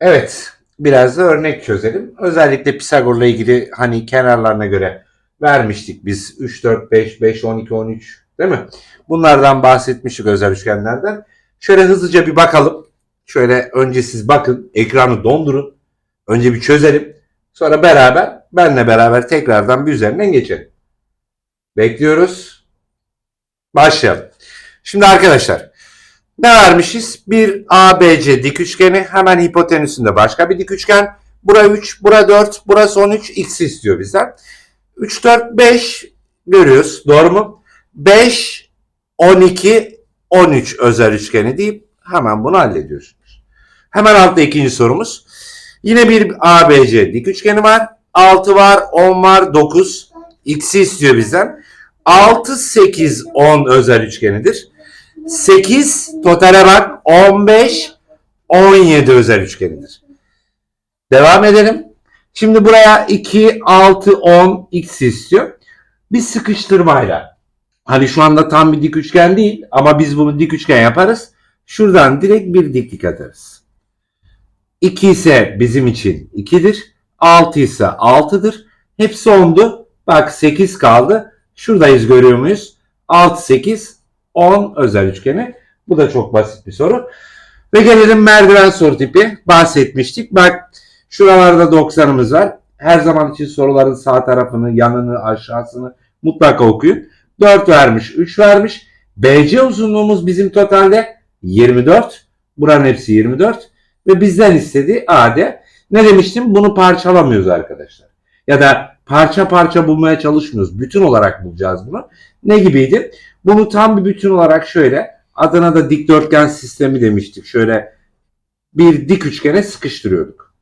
Evet, biraz da örnek çözelim. Özellikle Pisagor'la ilgili hani kenarlarına göre vermiştik biz 3, 4, 5, 5, 12, 13 değil mi? Bunlardan bahsetmiştik özel üçgenlerden. Şöyle hızlıca bir bakalım. Şöyle önce siz bakın, ekranı dondurun. Önce bir çözelim. Sonra beraber, benle beraber tekrardan bir üzerinden geçelim. Bekliyoruz. Başlayalım. Şimdi arkadaşlar ne vermişiz? Bir ABC dik üçgeni. Hemen hipotenüsünde başka bir dik üçgen. Bura 3, bura 4, burası 13. X istiyor bizden. 3, 4, 5 görüyoruz. Doğru mu? 5, 12, 13 özel üçgeni deyip hemen bunu hallediyorsunuz. Hemen altta ikinci sorumuz. Yine bir ABC dik üçgeni var. 6 var, 10 var, 9. X'i istiyor bizden. 6, 8, 10 özel üçgenidir. 8 totale bak 15 17 özel üçgenidir. Devam edelim. Şimdi buraya 2 6 10 x istiyor. Bir sıkıştırmayla. Hani şu anda tam bir dik üçgen değil ama biz bunu dik üçgen yaparız. Şuradan direkt bir diklik atarız. 2 ise bizim için 2'dir. 6 ise 6'dır. Hepsi 10'du. Bak 8 kaldı. Şuradayız görüyor muyuz? 6 8 10 özel üçgeni. Bu da çok basit bir soru. Ve gelelim merdiven soru tipi. Bahsetmiştik. Bak şuralarda 90'ımız var. Her zaman için soruların sağ tarafını, yanını, aşağısını mutlaka okuyun. 4 vermiş, 3 vermiş. BC uzunluğumuz bizim totalde 24. Buranın hepsi 24. Ve bizden istediği AD. Ne demiştim? Bunu parçalamıyoruz arkadaşlar. Ya da parça parça bulmaya çalışmıyoruz. Bütün olarak bulacağız bunu. Ne gibiydi? Bunu tam bir bütün olarak şöyle adına da dikdörtgen sistemi demiştik. Şöyle bir dik üçgene sıkıştırıyorduk.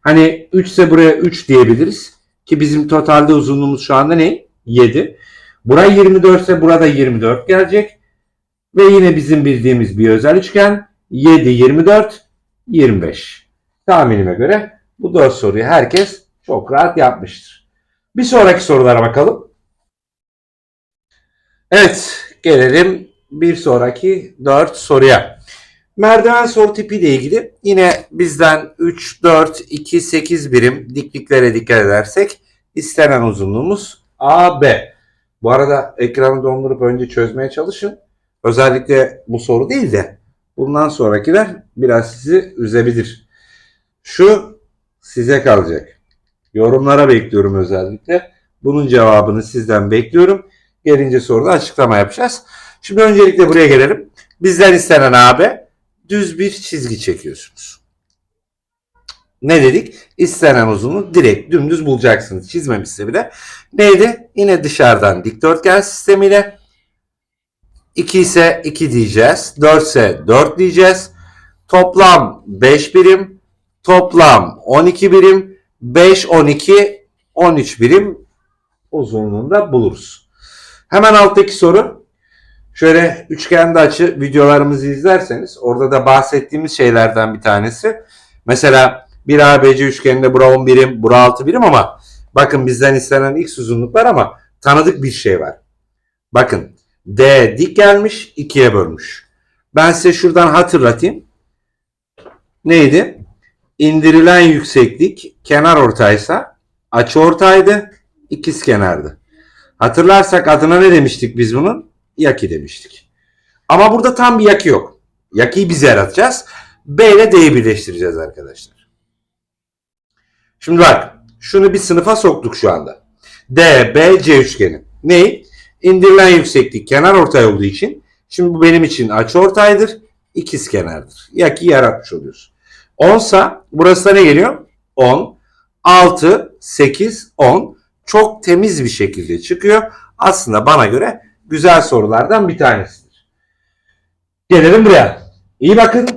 Hani 3 ise buraya 3 diyebiliriz. Ki bizim totalde uzunluğumuz şu anda ne? 7. Buraya 24 ise burada 24 gelecek. Ve yine bizim bildiğimiz bir özel üçgen. 7, 24, 25. Tahminime göre bu 4 soruyu herkes çok rahat yapmıştır. Bir sonraki sorulara bakalım. Evet, gelelim bir sonraki 4 soruya. Merdiven soru tipi ile ilgili yine bizden 3, 4, 2, 8 birim dikliklere dikkat edersek istenen uzunluğumuz AB. Bu arada ekranı dondurup önce çözmeye çalışın. Özellikle bu soru değil de bundan sonrakiler biraz sizi üzebilir. Şu size kalacak. Yorumlara bekliyorum özellikle. Bunun cevabını sizden bekliyorum. Gelince soruda açıklama yapacağız. Şimdi öncelikle buraya gelelim. Bizden istenen AB düz bir çizgi çekiyorsunuz. Ne dedik? İstenen uzunluğu direkt dümdüz bulacaksınız. Çizmemişse bile. Neydi? Yine dışarıdan dikdörtgen sistemiyle 2 ise 2 diyeceğiz. 4 ise 4 diyeceğiz. Toplam 5 birim. Toplam 12 birim. 5, 12, 13 birim uzunluğunda buluruz. Hemen alttaki soru. Şöyle üçgende açı videolarımızı izlerseniz orada da bahsettiğimiz şeylerden bir tanesi. Mesela bir ABC üçgeninde bura 10 birim, bura 6 birim ama bakın bizden istenen x uzunluk var ama tanıdık bir şey var. Bakın D dik gelmiş, ikiye bölmüş. Ben size şuradan hatırlatayım. Neydi? İndirilen yükseklik kenar ortaysa açı ortaydı, ikiz kenardı. Hatırlarsak adına ne demiştik biz bunun? Yaki demiştik. Ama burada tam bir yaki yok. Yakiyi biz yaratacağız. B ile D'yi birleştireceğiz arkadaşlar. Şimdi bak şunu bir sınıfa soktuk şu anda. D, B, C üçgeni. Ney? İndirilen yükseklik kenar ortay olduğu için şimdi bu benim için açı ortaydır. ikiz kenardır. Yaki yaratmış oluyoruz. 10 sa burası da ne geliyor? 10. 6, 8, 10. Çok temiz bir şekilde çıkıyor. Aslında bana göre güzel sorulardan bir tanesidir. Gelelim buraya. İyi bakın.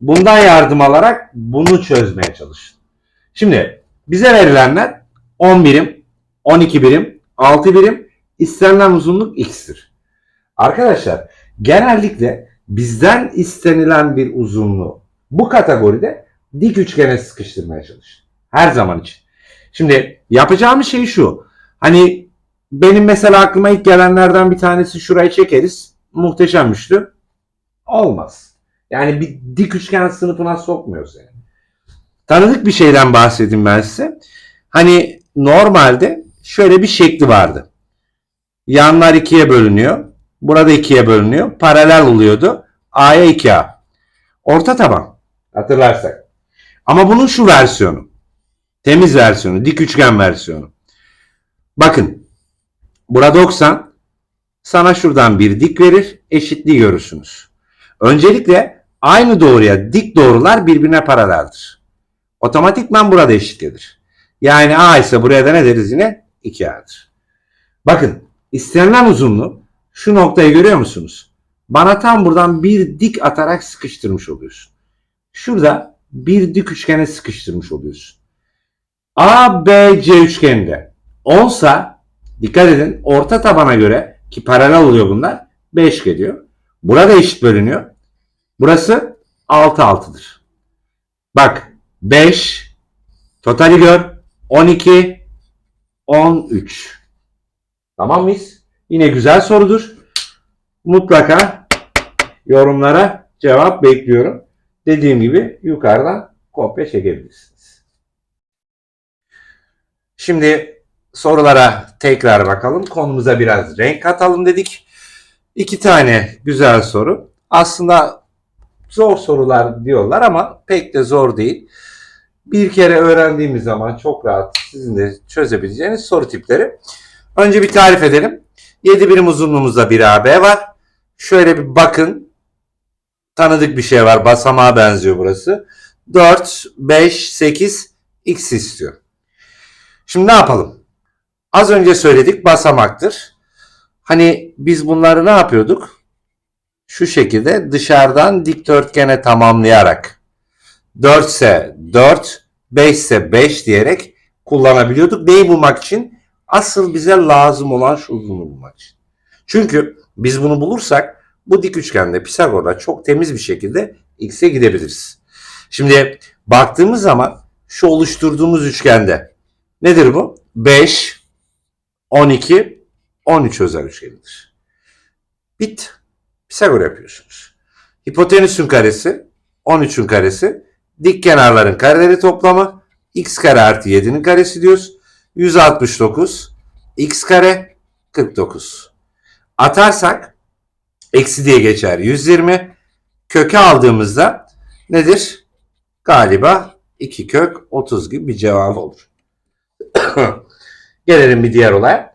Bundan yardım alarak bunu çözmeye çalışın. Şimdi bize verilenler 10 birim, 12 birim, 6 birim, istenilen uzunluk x'tir. Arkadaşlar genellikle bizden istenilen bir uzunluğu bu kategoride dik üçgene sıkıştırmaya çalışın. Her zaman için. Şimdi yapacağımız şey şu. Hani benim mesela aklıma ilk gelenlerden bir tanesi şurayı çekeriz. Muhteşem üçlü. Olmaz. Yani bir dik üçgen sınıfına sokmuyoruz yani. Tanıdık bir şeyden bahsedeyim ben size. Hani normalde şöyle bir şekli vardı. Yanlar ikiye bölünüyor. Burada ikiye bölünüyor. Paralel oluyordu. A'ya 2A. Orta taban. Hatırlarsak. Ama bunun şu versiyonu. Temiz versiyonu. Dik üçgen versiyonu. Bakın. Burada 90. Sana şuradan bir dik verir. Eşitliği görürsünüz. Öncelikle aynı doğruya dik doğrular birbirine paraleldir. Otomatikman burada eşit gelir. Yani A ise buraya da ne deriz yine? 2A'dır. Bakın istenilen uzunluğu şu noktayı görüyor musunuz? Bana tam buradan bir dik atarak sıkıştırmış oluyorsun. Şurada bir dik üçgene sıkıştırmış oluyorsun. A, B, C üçgeninde 10 sa dikkat edin orta tabana göre ki paralel oluyor bunlar 5 geliyor. Burada eşit bölünüyor. Burası 6 6'dır. Bak 5 totali gör 12 13. Tamam mıyız? Yine güzel sorudur. Mutlaka yorumlara cevap bekliyorum. Dediğim gibi yukarıdan kopya çekebilirsiniz. Şimdi sorulara tekrar bakalım. Konumuza biraz renk katalım dedik. İki tane güzel soru. Aslında zor sorular diyorlar ama pek de zor değil. Bir kere öğrendiğimiz zaman çok rahat sizin de çözebileceğiniz soru tipleri. Önce bir tarif edelim. 7 birim uzunluğumuzda bir AB var. Şöyle bir bakın. Tanıdık bir şey var. Basamağa benziyor burası. 4, 5, 8 x istiyor. Şimdi ne yapalım? Az önce söyledik basamaktır. Hani biz bunları ne yapıyorduk? Şu şekilde dışarıdan dikdörtgene tamamlayarak 4 ise 4, 5 ise 5 diyerek kullanabiliyorduk. Neyi bulmak için? Asıl bize lazım olan şu uzunluğu bulmak için. Çünkü biz bunu bulursak bu dik üçgende Pisagor'da çok temiz bir şekilde x'e gidebiliriz. Şimdi baktığımız zaman şu oluşturduğumuz üçgende nedir bu? 5, 12, 13 özel üçgenidir. Bit. Pisagor yapıyorsunuz. Hipotenüsün karesi, 13'ün karesi, dik kenarların kareleri toplamı, x kare artı 7'nin karesi diyoruz. 169, x kare 49. Atarsak eksi diye geçer 120. Köke aldığımızda nedir? Galiba 2 kök 30 gibi bir cevap olur. Gelelim bir diğer olaya.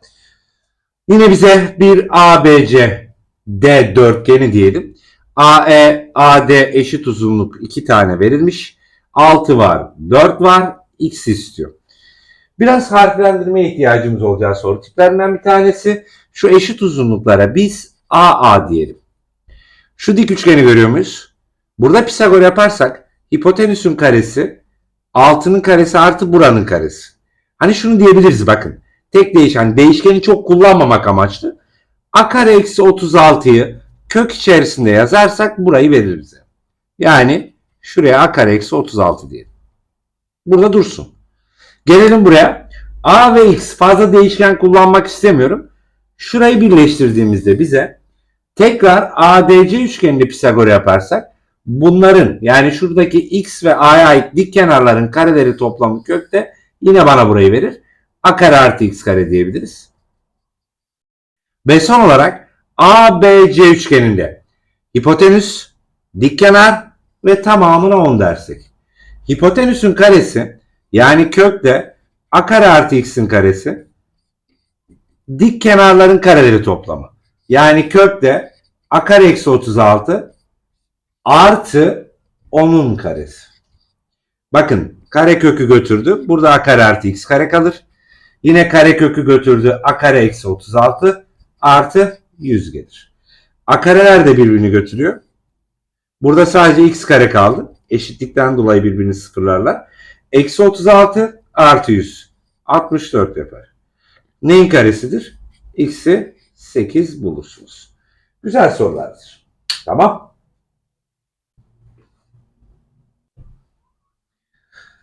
Yine bize bir ABC D dörtgeni diyelim. AE, AD eşit uzunluk 2 tane verilmiş. 6 var, 4 var, X istiyor. Biraz harflendirmeye ihtiyacımız olacağı soru tiplerinden bir tanesi. Şu eşit uzunluklara biz AA diyelim. Şu dik üçgeni görüyor muyuz? Burada Pisagor yaparsak hipotenüsün karesi 6'nın karesi artı buranın karesi. Hani şunu diyebiliriz bakın. Tek değişen değişkeni çok kullanmamak amaçlı. A kare eksi 36'yı kök içerisinde yazarsak burayı verir bize. Yani şuraya a kare eksi 36 diyelim. Burada dursun. Gelelim buraya. A ve X fazla değişken kullanmak istemiyorum. Şurayı birleştirdiğimizde bize tekrar ADC üçgenini Pisagor yaparsak bunların yani şuradaki X ve A'ya ait dik kenarların kareleri toplamı kökte yine bana burayı verir. A kare artı X kare diyebiliriz. Ve son olarak ABC üçgeninde hipotenüs, dik kenar ve tamamına 10 dersek. Hipotenüsün karesi yani kökte a kare artı x'in karesi dik kenarların kareleri toplamı. Yani kökte a kare eksi 36 artı 10'un karesi. Bakın kare kökü götürdü. Burada a kare artı x kare kalır. Yine kare kökü götürdü. a kare eksi 36 artı 100 gelir. A kareler de birbirini götürüyor. Burada sadece x kare kaldı. Eşitlikten dolayı birbirini sıfırlarlar. Eksi 36 artı 100. 64 yapar. Neyin karesidir? X'i 8 bulursunuz. Güzel sorulardır. Tamam.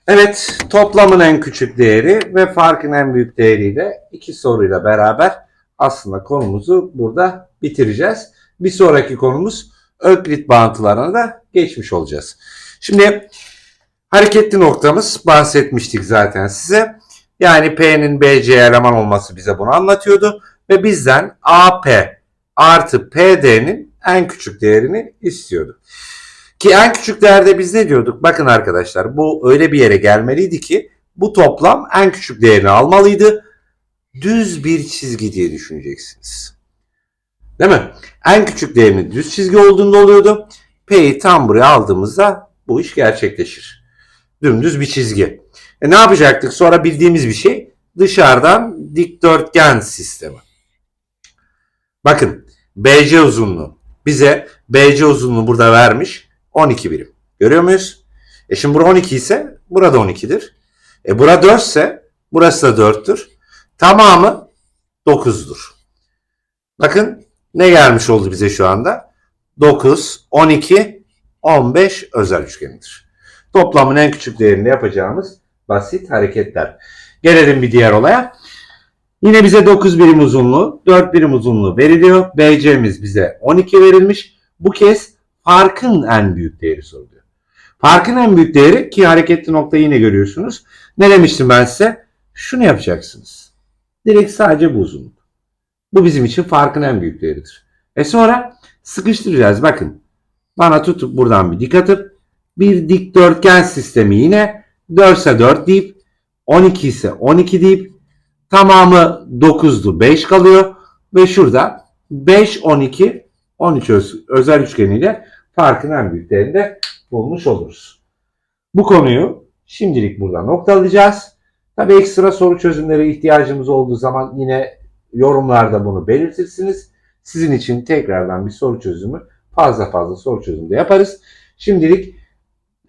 Evet, toplamın en küçük değeri ve farkın en büyük değeriyle iki soruyla beraber aslında konumuzu burada bitireceğiz. Bir sonraki konumuz Öklit bağıntılarına da geçmiş olacağız. Şimdi Hareketli noktamız bahsetmiştik zaten size. Yani P'nin BC eleman olması bize bunu anlatıyordu. Ve bizden AP artı PD'nin en küçük değerini istiyordu. Ki en küçük değerde biz ne diyorduk? Bakın arkadaşlar bu öyle bir yere gelmeliydi ki bu toplam en küçük değerini almalıydı. Düz bir çizgi diye düşüneceksiniz. Değil mi? En küçük değerinin düz çizgi olduğunda oluyordu. P'yi tam buraya aldığımızda bu iş gerçekleşir. Dümdüz bir çizgi. E ne yapacaktık? Sonra bildiğimiz bir şey dışarıdan dikdörtgen sistemi. Bakın BC uzunluğu bize BC uzunluğu burada vermiş 12 birim. Görüyor muyuz? E şimdi bura 12 ise burada 12'dir. E bura 4 ise burası da 4'tür. Tamamı 9'dur. Bakın ne gelmiş oldu bize şu anda? 9, 12, 15 özel üçgenidir. Toplamın en küçük değerini yapacağımız basit hareketler. Gelelim bir diğer olaya. Yine bize 9 birim uzunluğu, 4 birim uzunluğu veriliyor. BC'miz bize 12 verilmiş. Bu kez farkın en büyük değeri soruluyor. Farkın en büyük değeri ki hareketli noktayı yine görüyorsunuz. Ne demiştim ben size? Şunu yapacaksınız. Direkt sadece bu uzunluk. Bu bizim için farkın en büyük değeridir. E sonra sıkıştıracağız. Bakın bana tutup buradan bir dik atıp bir dikdörtgen sistemi yine 4 ise 4 deyip 12 ise 12 deyip tamamı 9'du 5 kalıyor ve şurada 5 12 13 öz- özel üçgeniyle farkın en büyük değerini de bulmuş oluruz. Bu konuyu şimdilik burada noktalayacağız. Tabii ekstra soru çözümleri ihtiyacımız olduğu zaman yine yorumlarda bunu belirtirsiniz. Sizin için tekrardan bir soru çözümü fazla fazla soru çözümü de yaparız. Şimdilik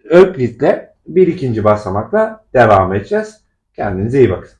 Öklit'le bir ikinci basamakla devam edeceğiz. Kendinize iyi bakın.